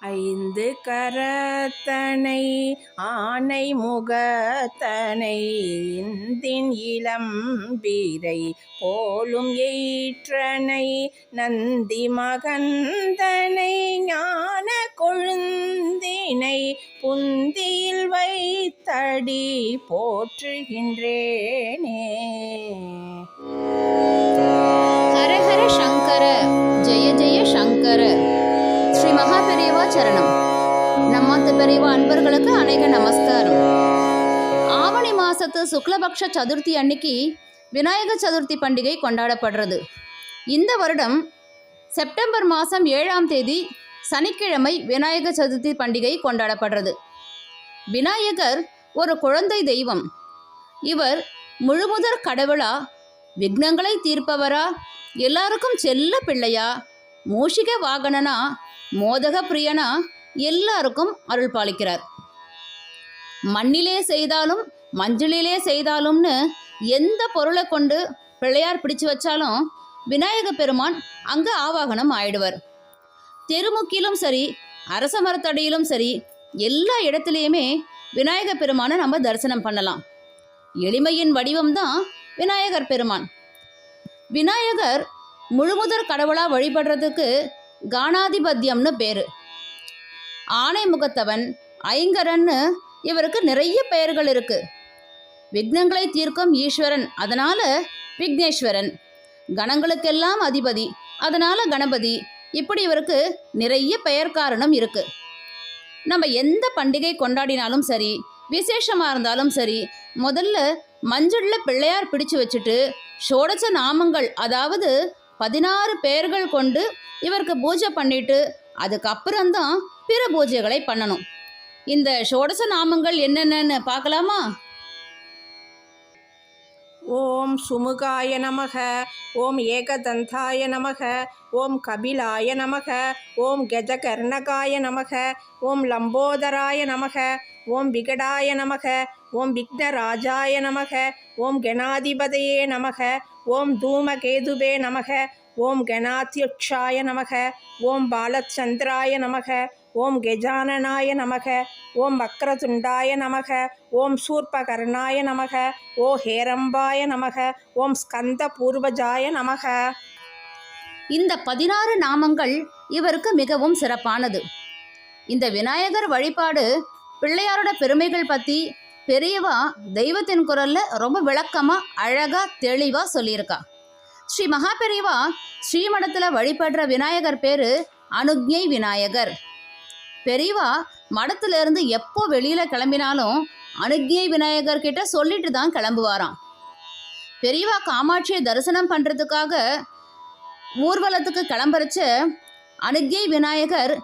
ஐந்து கரத்தனை ஆனை முகத்தனை இந்தின் இளம்பீரை போலும் ஏற்றனை நந்தி மகந்தனை ஞான கொழுந்தினை புந்தியில் வைத்தடி போற்றுகின்றேனே. ஹர ஹர சங்கர ஜெய ஜெய சங்கர. மகா பெரியவா சரணம். நம்மாத்து பெரியவா அன்பர்களுக்கு அநேக நமஸ்காரம். ஆவணி மாசத்து சுக்லபக்ஷ சதுர்த்தி அன்னைக்கு விநாயக சதுர்த்தி பண்டிகை கொண்டாடப்படுறது. இந்த வருடம் செப்டம்பர் மாதம் ஏழாம் தேதி சனிக்கிழமை விநாயக சதுர்த்தி பண்டிகை கொண்டாடப்படுறது. விநாயகர் ஒரு குழந்தை தெய்வம். இவர் முழுமுதற் கடவுளா விக்னங்களை தீர்ப்பவரா எல்லாருக்கும் செல்ல பிள்ளையா மூஷிக வாகனனா மோதக பிரியனா எல்லாருக்கும் அருள் பாலிக்கிறார். மண்ணிலே செய்தாலும் மஞ்சளிலே செய்தாலும்னு எந்த பொருளை கொண்டு பிள்ளையார் பிடிச்சு வச்சாலும் விநாயக பெருமான் அங்கே ஆவாகனம் ஆயிடுவர். தெருமுக்கிலும் சரி அரச மரத்தடியிலும் சரி எல்லா இடத்துலையுமே விநாயக பெருமானை நம்ம தரிசனம் பண்ணலாம். எளிமையின் வடிவம்தான் விநாயகர் பெருமான். விநாயகர் முழுமுதற் கடவுளாக வழிபடுறதுக்கு கானாதிபத்தியம்னு பேர். ஆனை முகத்தவன் ஐங்கரன்னு இவருக்கு நிறைய பெயர்கள் இருக்கு. விக்னங்களை தீர்க்கும் ஈஸ்வரன் அதனால விக்னேஸ்வரன். கணங்களுக்கெல்லாம் அதிபதி அதனால கணபதி. இப்படி இவருக்கு நிறைய பெயர் காரணம் இருக்கு. நம்ம எந்த பண்டிகை கொண்டாடினாலும் சரி விசேஷமாக இருந்தாலும் சரி முதல்ல மஞ்சள்ல பிள்ளையார் பிடிச்சு வச்சுட்டு ஷோடச நாமங்கள் அதாவது பதினாறு பெயர்கள் கொண்டு இவருக்கு பூஜை பண்ணிட்டு அதுக்கப்புறம்தான் பிற பூஜைகளை பண்ணணும். இந்த ஷோடச நாமங்கள் என்னென்னு பார்க்கலாமா? ஓம் சுமுகாய நமக ஓம் ஏகதந்தாய நமக ஓம் கபிலாய நமக ஓம் கஜகர்ணகாய நமக ஓம் லம்போதராய நமக ஓம் விகடாய நமக ஓம் விக்னராஜாய நமக ஓம் கணாதிபதையே நமக ஓம் தூமகேதுபே நமக ஓம் கணாத்யுட்சாய நமக ஓம் பாலச்சந்திராய நமக ஓம் கஜானனாய நமக ஓம் வக்ரதுண்டாய நமக ஓம் சூர்பகர்ணாய நமக ஓ ஹேரம்பாய நமக ஓம் ஸ்கந்த பூர்வஜாய நமக. இந்த பதினாறு நாமங்கள் இவருக்கு மிகவும் சிறப்பானது. இந்த விநாயகர் வழிபாடு பிள்ளையாரோட பெருமைகள் பற்றி பெரியவா தெய்வத்தின் குரலில் ரொம்ப விளக்கமாக அழகாக தெளிவாக சொல்லியிருக்கா. ஸ்ரீ மகா பெரியவா ஸ்ரீமடத்தில் வழிபடுற விநாயகர் பேர் அனுக்ஞை விநாயகர். பெரியவா மடத்திலிருந்து எப்போ வெளியில் கிளம்பினாலும் அனுக்ஞை விநாயகர் கிட்ட சொல்லிட்டு தான் கிளம்புவாராம். பெரியவா காமாட்சியை தரிசனம் பண்ணுறதுக்காக ஊர்வலத்துக்கு கிளம்புறச்ச அனுக்ஞை விநாயகர்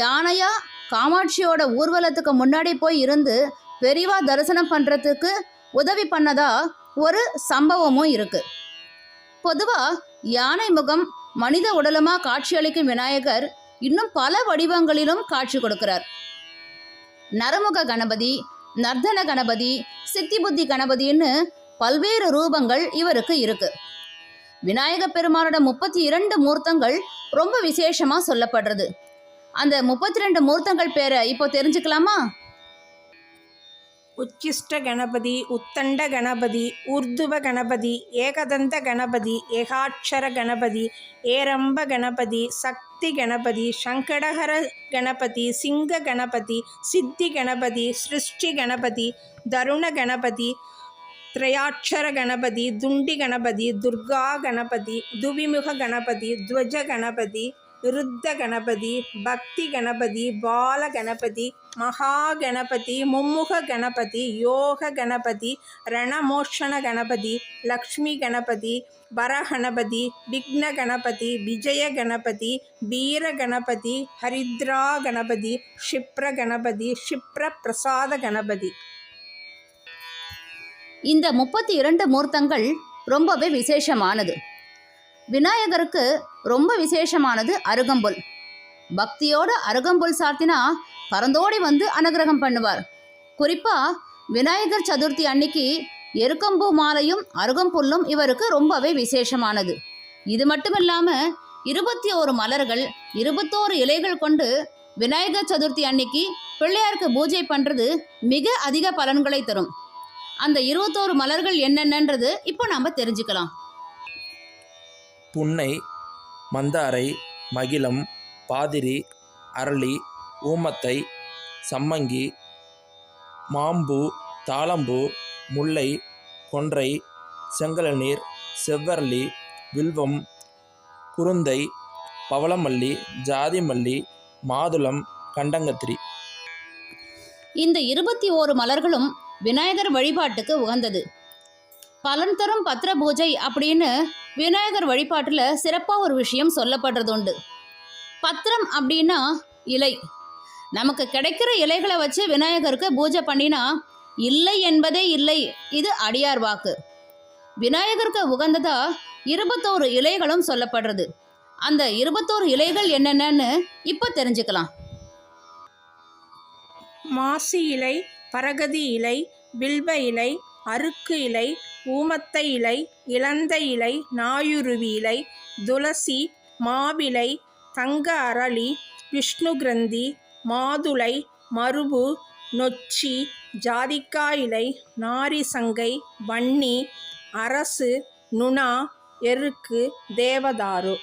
யானையாக காமாட்சியோட ஊர்வலத்துக்கு முன்னாடி போய் இருந்து விரிவாக தரிசனம் பண்ணுறதுக்கு உதவி பண்ணதா ஒரு சம்பவமும் இருக்கு. பொதுவாக யானை முகம் மனித உடலுமா காட்சியளிக்கும் விநாயகர் இன்னும் பல வடிவங்களிலும் காட்சி கொடுக்கிறார். நரமுக கணபதி நர்தன கணபதி சித்தி புத்தி கணபதின்னு பல்வேறு ரூபங்கள் இவருக்கு இருக்கு. விநாயக பெருமானோட முப்பத்தி இரண்டு மூர்த்தங்கள் ரொம்ப விசேஷமாக சொல்லப்படுறது. அந்த முப்பத்தி ரெண்டு மூர்த்தங்கள் பேரை இப்போ தெரிஞ்சுக்கலாமா? உச்சிஷ்ட கணபதி உத்தண்ட கணபதி ஊர்துவ கணபதி ஏகதந்த கணபதி ஏகாட்சர கணபதி ஏரம்ப கணபதி சக்தி கணபதி சங்கடஹர கணபதி சிங்க கணபதி சித்தி கணபதி சிருஷ்டி கணபதி தருண கணபதி திரையாட்சர கணபதி துண்டி கணபதி துர்கா கணபதி துவிமுக கணபதி துவஜ கணபதி ருத்த கணபதி பக்தி கணபதி பால கணபதி மகா கணபதி மும்முக கணபதி யோக கணபதி ரணமோஷண கணபதி லக்ஷ்மி கணபதி வரகணபதி விக்ன கணபதி விஜய கணபதி வீர கணபதி ஹரித்ரா கணபதி க்ஷிப்ர கணபதி ஷிப்ர பிரசாத கணபதி இந்த முப்பத்தி இரண்டு மூர்த்தங்கள் ரொம்பவே விசேஷமானது. விநாயகருக்கு ரொம்ப விசேஷமானது அருகம்புல். பக்தியோட அருகம்புல் சாத்தினா பறந்தோடி வந்து அனுகிரகம் பண்ணுவார். குறிப்பா விநாயகர் சதுர்த்தி அன்னைக்கு எருக்கம்பூ மாலையும் அருகம்புல்லும் இவருக்கு ரொம்பவே விசேஷமானது. இது மட்டும் இல்லாம இருபத்தி ஓரு மலர்கள் இருபத்தோரு இலைகள் கொண்டு விநாயகர் சதுர்த்தி அன்னைக்கு பிள்ளையாருக்கு பூஜை பண்ணுறது மிக அதிக பலன்களை தரும். அந்த இருபத்தோரு மலர்கள் என்னென்னன்றது இப்போ நாம் தெரிஞ்சுக்கலாம். புன்னை மந்தாரை மகிழம் பாதிரி அரளி ஊமத்தை சம்மங்கி மாம்பூ தாளம்பூ முல்லை கொன்றை செங்கலநீர் செவ்வரளி வில்வம் குருந்தை பவளமல்லி ஜாதிமல்லி மாதுளம் கண்டங்கத்திரி. இந்த இருபத்தி ஓரு மலர்களும் விநாயகர் வழிபாட்டுக்கு உகந்தது. பலன் தரும் பத்திர பூஜை அப்படின்னு விநாயகர் வழிபாட்டில் சிறப்பாக ஒரு விஷயம் சொல்லப்படுறது உண்டு பத்திரம் அப்படின்னா இலை. நமக்கு கிடைக்கிற இலைகளை வச்சு விநாயகருக்கு பூஜை பண்ணினா இல்லை என்பதே இல்லை. இது அடியார் வாக்கு. விநாயகருக்கு உகந்ததா இருபத்தோரு இலைகளும் சொல்லப்படுறது. அந்த இருபத்தோரு இலைகள் என்னென்னன்னு இப்போ தெரிஞ்சுக்கலாம். மாசி இலை பரகதி இலை வில்வ இலை அருக்கு இலை ஊமத்தை இலை இளந்த இலை நாயுருவி இலை துளசி மாவிலை தங்க அரளி விஷ்ணு கிரந்தி மாதுளை மருவு நொச்சி ஜாதிக்காய் இலை நாரிசங்கை வன்னி அரசு நுணா எருக்கு தேவதாரு.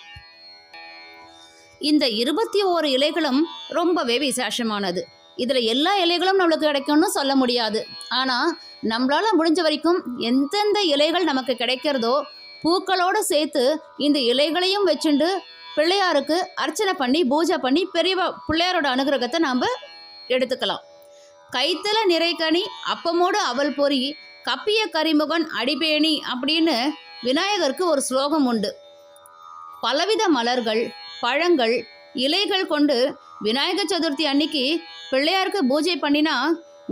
இந்த இருபத்தி ஓரு இலைகளும் ரொம்பவே விசேஷமானது. இதில் எல்லா இலைகளும் நம்மளுக்கு கிடைக்கும்னு சொல்ல முடியாது. ஆனால் நம்மளால் முடிஞ்ச வரைக்கும் எந்தெந்த இலைகள் நமக்கு கிடைக்கிறதோ பூக்களோடு சேர்த்து இந்த இலைகளையும் வச்சுண்டு பிள்ளையாருக்கு அர்ச்சனை பண்ணி பூஜை பண்ணி பெரிய பிள்ளையாரோட அனுகிரகத்தை நாம் எடுத்துக்கலாம். கைத்தல நிறைக்கனி அப்பமோடு அவல் பொறி கப்பிய கரிமுகன் அடிபேணி அப்படின்னு விநாயகருக்கு ஒரு ஸ்லோகம் உண்டு. பலவித மலர்கள் பழங்கள் இலைகள் கொண்டு விநாயகர் சதுர்த்தி அன்னைக்கு பிள்ளையாருக்கு பூஜை பண்ணினா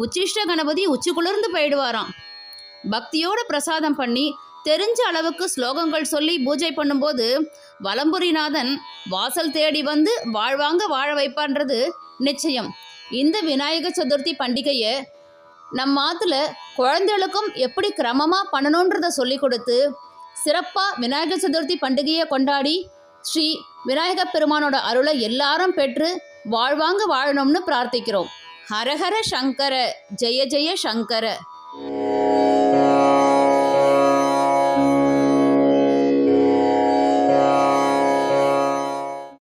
உச்சிஷ்ட கணபதி உச்சி குளிர்ந்து போயிடுவாராம். பக்தியோட பிரசாதம் பண்ணி தெரிஞ்ச அளவுக்கு ஸ்லோகங்கள் சொல்லி பூஜை பண்ணும்போது வலம்புரிநாதன் வாசல் தேடி வந்து வாழ்வாங்க வாழ வைப்பான்றது நிச்சயம். இந்த விநாயகர் சதுர்த்தி பண்டிகையை நம்ம ஆத்துல குழந்தைகளுக்கும் எப்படி கிரமமாக பண்ணணுன்றத சொல்லி கொடுத்து சிறப்பாக விநாயகர் சதுர்த்தி பண்டிகையை கொண்டாடி ஸ்ரீ விநாயகப் பெருமானோட அருளை எல்லாரும் பெற்று வாழ்வாங்க வாழணும்னு பிரார்த்திக்கிறோம். ஹரஹர சங்கர ஜெய ஜெய சங்கர.